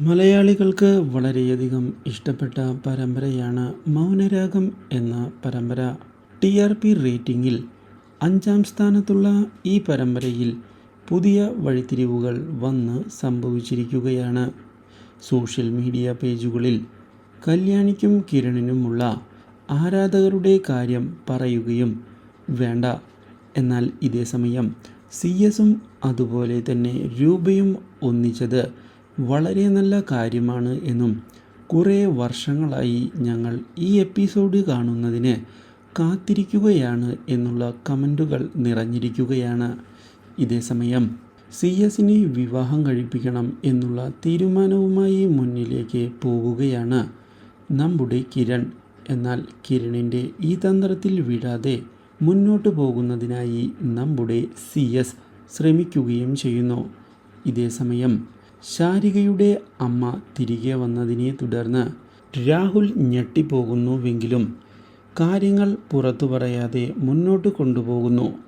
മലയാളികൾക്ക് വളരെയധികം ഇഷ്ടപ്പെട്ട പരമ്പരയാണ് മൗനരാഗം എന്ന പരമ്പര. ടി ആർ പി റേറ്റിംഗിൽ അഞ്ചാം സ്ഥാനത്തുള്ള ഈ പരമ്പരയിൽ പുതിയ വഴിത്തിരിവുകൾ വന്ന് സംഭവിച്ചിരിക്കുകയാണ്. സോഷ്യൽ മീഡിയ പേജുകളിൽ കല്യാണിക്കും കിരണിനുമുള്ള ആരാധകരുടെ കാര്യം പറയുകയും വേണ്ട. എന്നാൽ ഇതേസമയം സി എസും അതുപോലെ തന്നെ രൂപയും ഒന്നിച്ചത് വളരെ നല്ല കാര്യമാണ് എന്നും കുറേ വർഷങ്ങളായി ഞങ്ങൾ ഈ എപ്പിസോഡ് കാണുന്നതിന് കാത്തിരിക്കുകയാണ് എന്നുള്ള കമന്റുകൾ നിറഞ്ഞിരിക്കുകയാണ്. ഇതേസമയം സി എസിനെ വിവാഹം കഴിപ്പിക്കണം എന്നുള്ള തീരുമാനവുമായി മുന്നിലേക്ക് പോകുകയാണ് നമ്മുടെ കിരൺ. എന്നാൽ കിരണിന്റെ ഈ തന്ത്രത്തിൽ വിടാതെ മുന്നോട്ട് പോകുന്നതിനായി നമ്മുടെ സി എസ് ശ്രമിക്കുകയും ചെയ്യുന്നു. ഇതേസമയം ശാരികയുടെ അമ്മ തിരികെ വന്നതിനെ തുടർന്ന് രാഹുൽ ഞെട്ടിപ്പോകുന്നുവെങ്കിലും കാര്യങ്ങൾ പുറത്തു പറയാതെ മുന്നോട്ട് കൊണ്ടുപോകുന്നു.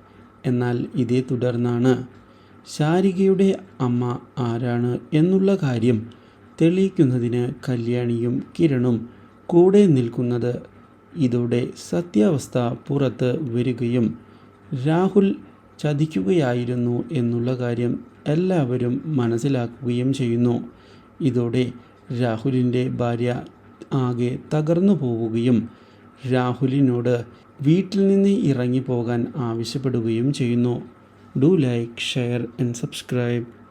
എന്നാൽ ഇതേ തുടർന്നാണ് ശാരികയുടെ അമ്മ ആരാണ് എന്നുള്ള കാര്യം തെളിയിക്കുന്നതിന് കല്യാണിയും കിരണും കൂടെ നിൽക്കുന്നത്. ഇതോടെ സത്യാവസ്ഥ പുറത്ത് വരികയും രാഹുൽ ചതിക്കുകയായിരുന്നു എന്നുള്ള കാര്യം എല്ലാവരും മനസ്സിലാക്കുകയും ചെയ്യുന്നു. ഇതോടെ രാഹുലിന്റെ ഭാര്യ ആകെ തകർന്നു പോവുകയും രാഹുലിനോട് വീട്ടിൽ നിന്ന് ഇറങ്ങി പോകാൻ ആവശ്യപ്പെടുകയും ചെയ്യുന്നു. Do like share and subscribe.